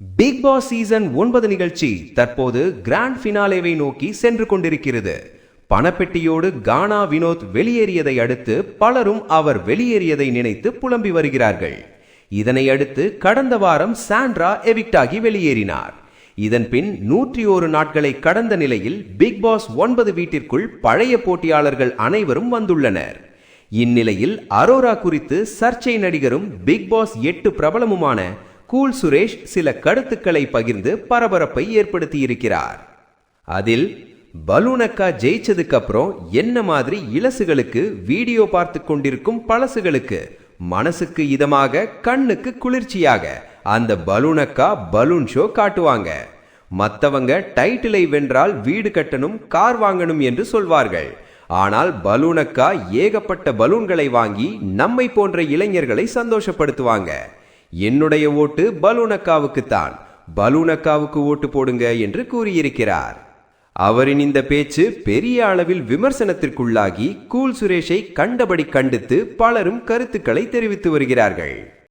Big Boss season ஒன்பது நிகழ்ச்சி தற்போது கிராண்ட் ஃபினாலேவை நோக்கி சென்று கொண்டிருக்கிறது. பணப்பெட்டியோடு கானா வினோத் வெளியேறியதை அடுத்து பலரும் அவர் வெளியேறியதை நினைத்து புலம்பி வருகிறார்கள். இதனை அடுத்து கடந்த வாரம் சாண்ட்ரா எவிக்டாகி வெளியேறினார். இதன் பின் நூற்றி ஒரு நாட்களை கடந்த நிலையில் பிக் பாஸ் ஒன்பது வீட்டிற்குள் பழைய போட்டியாளர்கள் அனைவரும் வந்துள்ளனர். இந்நிலையில் அரோரா குறித்து சர்ச்சை நடிகரும் பிக் பாஸ் எட்டு பிரபலமுமான கூல் சுரேஷ் சில கருத்துக்களை பகிர்ந்து பரபரப்பை ஏற்படுத்தியிருக்கிறார். அதில் பலூனக்கா ஜெயிச்சதுக்கு அப்புறம் என்ன மாதிரி இலசுகளுக்கு வீடியோ பார்த்து கொண்டிருக்கும் பழசுகளுக்கு மனசுக்கு இதமாக கண்ணுக்கு குளிர்ச்சியாக அந்த பலூனக்கா பலூன் ஷோ காட்டுவாங்க. மத்தவங்க டைட்டிலை வென்றால் வீடு கட்டணும் கார் வாங்கணும் என்று சொல்வார்கள். ஆனால் பலூனக்கா ஏகப்பட்ட பலூன்களை வாங்கி நம்மை போன்ற இளைஞர்களை சந்தோஷப்படுத்துவாங்க. என்னுடைய ஓட்டு பலூனக்காவுக்குத்தான். பலூனக்காவுக்கு ஓட்டு போடுங்க என்று கூறியிருக்கிறார். அவரின் இந்த பேச்சு பெரிய அளவில் விமர்சனத்திற்குள்ளாகி கூல் சுரேஷை கண்டபடி கண்டித்து பலரும் கருத்துக்களை தெரிவித்து வருகிறார்கள்.